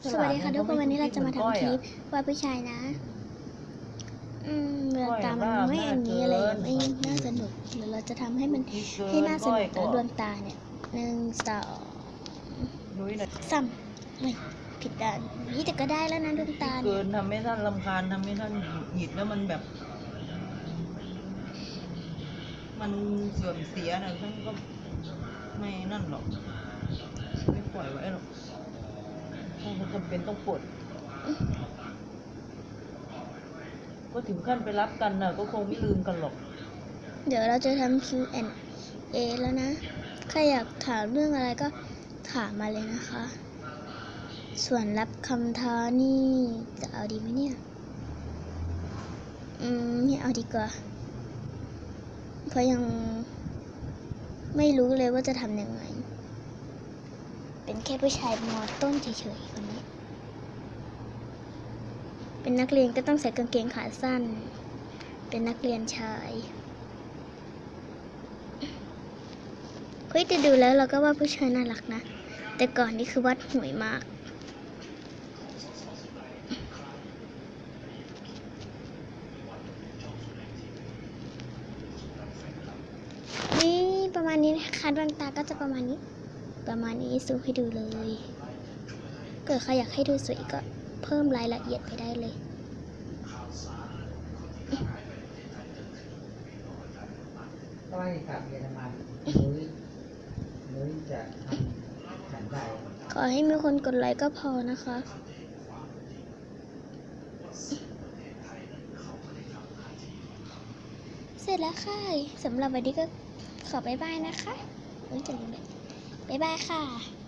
เขาฉสลาวัสดีค่ะทุกคนวันนี้เราจะมาทำคลิปเหอนว่าผู้ชายนะ อืมดวงตามันก้อยไม่อันนี้อะไรน่าเกินไม่น่าสนุกเดี๋ยวเราจะทำให้มันก้อยอะให้น่าสนุกก้นะอยดวงตาเนี่ยหนึ่งสองนุ้ยนะสามไม่ผิดด้านนี่แต่ก็ได้แล้วนะดวงตาเกิเนี่ยนทำให้ท่านลำคาญทำให้ท่านหงิดแล้วมันแบบ มันเสื่อมเสียนะท่านก็ไม่นั่นหรอกไม่ปล่อยไว้หรอก ท่านก็จำเป็นต้องปลดก็ถึงขั้นไปรับกันนะก็คงไม่ลืมกันหรอก เดี๋ยวเราจะทำ Q&A แล้วนะ ใครอยากถามเรื่องอะไรก็ถามมาเลยนะคะ ส่วนรับคำท้านี่จะเอาดีไหมเนี่ย อืมไม่เอาดีกว่า เพราะยังไม่รู้เลยว่าจะทำยังไง เป็นแค่ผู้ชายมอต้นเฉยๆคนนี้ เป็นนักเรียนก็ต้องใส่กางเกงขาสั้น เป็นนักเรียนชายเฮ้ยแต่ดูแล้วเราก็ว่าผู้ชายน่ารักนะ แต่ก่อนนี่คือวัดห่วยมากนี่ประมาณนี้นะคะดวงตาก็จะประมาณนี้ ประมาณนี้ซูมให้ดูเลย เกิดใครอยากให้ดูสวยก็เพิ่มรายละเอียดไปได้เลยก้อยกับเยอรมันนุ้ยนุ้ยจะทำฉันใดขอให้มีคนกดไลค์ก็พอนะคะ เสร็จแล้วค่ะสำหรับวันนี้ก็ขอบายบายนะคะเฮ้ยจะลืมเลย บ๊ายบายค่ะ